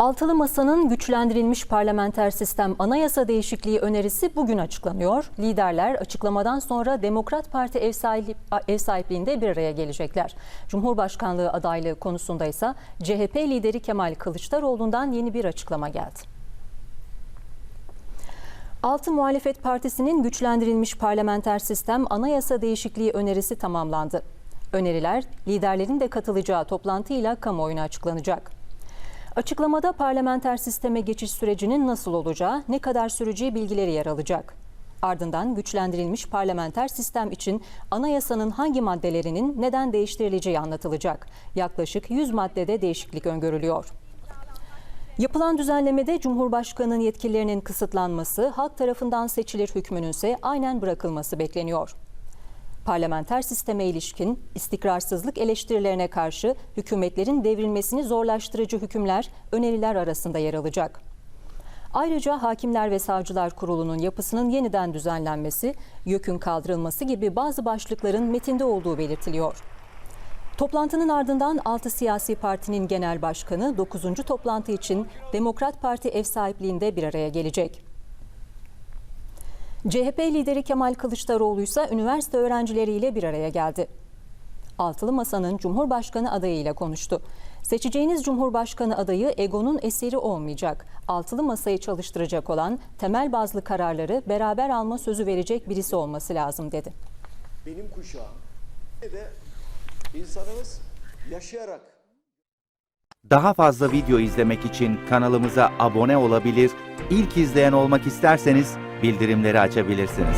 Altılı Masa'nın güçlendirilmiş parlamenter sistem anayasa değişikliği önerisi bugün açıklanıyor. Liderler açıklamadan sonra Demokrat Parti ev, sahip, ev sahipliğinde bir araya gelecekler. Cumhurbaşkanlığı adaylığı konusunda ise CHP lideri Kemal Kılıçdaroğlu'ndan yeni bir açıklama geldi. Altı Muhalefet Partisi'nin güçlendirilmiş parlamenter sistem anayasa değişikliği önerisi tamamlandı. Öneriler liderlerin de katılacağı toplantıyla kamuoyuna açıklanacak. Açıklamada parlamenter sisteme geçiş sürecinin nasıl olacağı, ne kadar süreceği bilgileri yer alacak. Ardından güçlendirilmiş parlamenter sistem için anayasanın hangi maddelerinin neden değiştirileceği anlatılacak. Yaklaşık 100 maddede değişiklik öngörülüyor. Yapılan düzenlemede Cumhurbaşkanı'nın yetkilerinin kısıtlanması, halk tarafından seçilir hükmünün ise aynen bırakılması bekleniyor. Parlamenter sisteme ilişkin istikrarsızlık eleştirilerine karşı hükümetlerin devrilmesini zorlaştırıcı hükümler öneriler arasında yer alacak. Ayrıca Hakimler ve Savcılar Kurulu'nun yapısının yeniden düzenlenmesi, YÖK'ün kaldırılması gibi bazı başlıkların metinde olduğu belirtiliyor. Toplantının ardından 6 siyasi partinin genel başkanı 9. toplantı için Demokrat Parti ev sahipliğinde bir araya gelecek. CHP lideri Kemal Kılıçdaroğlu ise üniversite öğrencileriyle bir araya geldi. Altılı Masa'nın Cumhurbaşkanı adayıyla konuştu. Seçeceğiniz Cumhurbaşkanı adayı egonun eseri olmayacak. Altılı Masa'yı çalıştıracak olan temel bazlı kararları beraber alma sözü verecek birisi olması lazım dedi. benim kuşağım ve de insanımız yaşayarak Daha fazla video izlemek için kanalımıza abone olabilir, ilk izleyen olmak isterseniz bildirimleri açabilirsiniz.